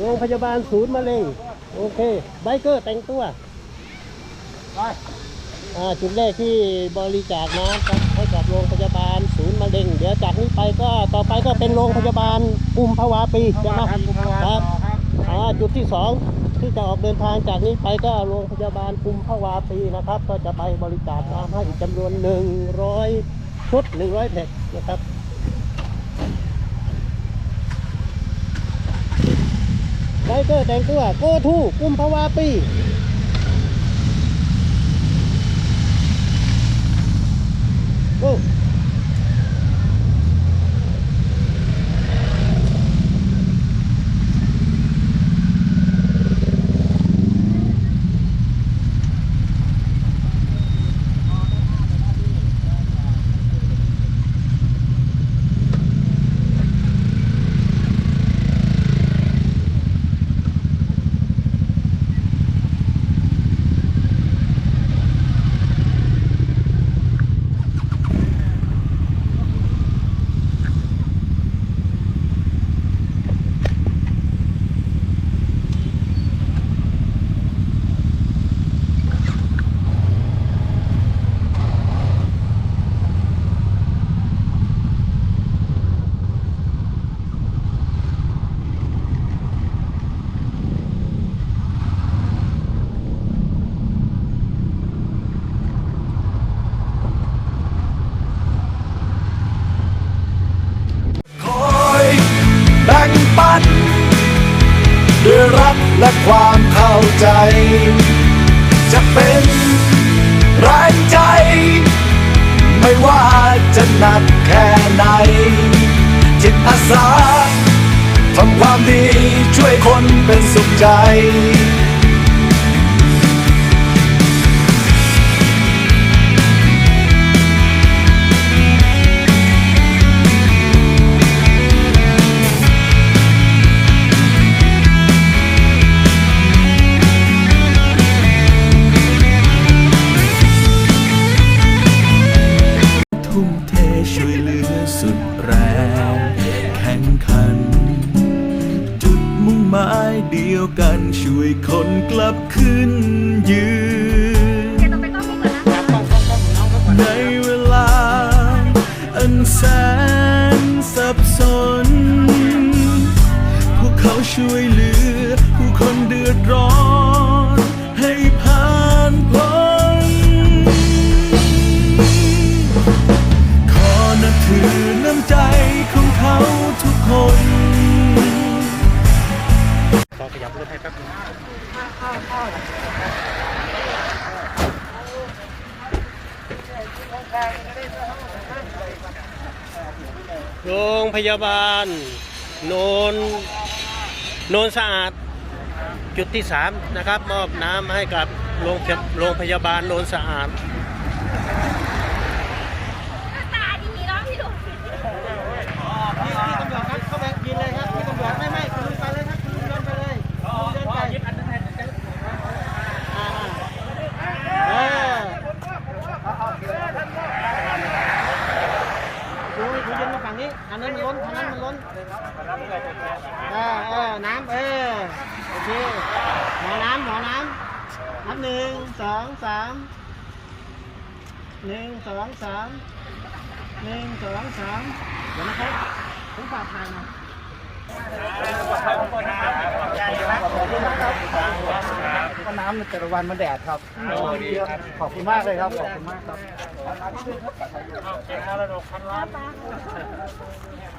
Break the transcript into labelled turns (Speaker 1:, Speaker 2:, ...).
Speaker 1: โรงพยาบาลศูนย์มะเร็ง โอเค ไบเกอร์แต่งตัว
Speaker 2: ไป
Speaker 1: อ่าจุดแรกที่บริจาคน้ำครับให้กับโรงพยาบาลศูนย์มะเร็ง เดี๋ยวจากนี้ไปก็ต่อไปก็เป็นโรงพยาบาลกุมภาวะปีใช่ไหม
Speaker 2: ครับคุณพวา
Speaker 1: ครับ
Speaker 2: ต่อครับ
Speaker 1: อ่าจุดที่สองที่จะออกเดินทางจากนี้ไปก็โรงพยาบาลกุมภาวะปีนะครับ ก็จะไปบริจาคน้ำให้อีกจำนวนหนึ่งร้อยชุดหนึ่งร้อยแพ็คนะครับไบ เกอร์แตงตัวโกทูกุมภาวะปี โอ้
Speaker 3: คอยแบ่งปันด้วยรัก และความเข้าใจ จะเป็นแรงใจ ไม่ว่าจะหนักแค่ไหน จิตอาสาทำความดีช่วยคนเป็นสุขใจ หมายเดียวกันช่วยคนกลับขึ้นยืน ในเวลา อันแสนสับสน พวกเขาช่วยเหลือ ผู้คนเดือดร้อน ข
Speaker 1: ยับรถให้แป๊บนึงโรงพยาบาล โนนโนนสะอาด จุดที่สามนะครับ มอบน้ำให้กับโรงโรงพยาบาลโนนสะอาด
Speaker 4: ตาดีเนาะพี่หนุ่ม
Speaker 2: พี่ตำรวจครับเข้าไปยินเลยครับพี่ตำรวจไม่ไม่คุณลุงไปเลยครับคุณลุงเดินไปเลยคุณลุงเดินไปอ่าเออดูดูเดิ นมาฝั่งนี้อันนั้นมันล้นอันนั้นมันล้นเออเออน้ำเออโอเคหมอน้ำหมอน้ำนับหนึ่งสองสามหนึ่งสองสามหนึ่งสองสามเดี๋ยวนะครับผมฝากทางนะ ก็น้ำแต่ละวันมันแดดครับขอบคุณมากเลยครับขอบคุณมากครับ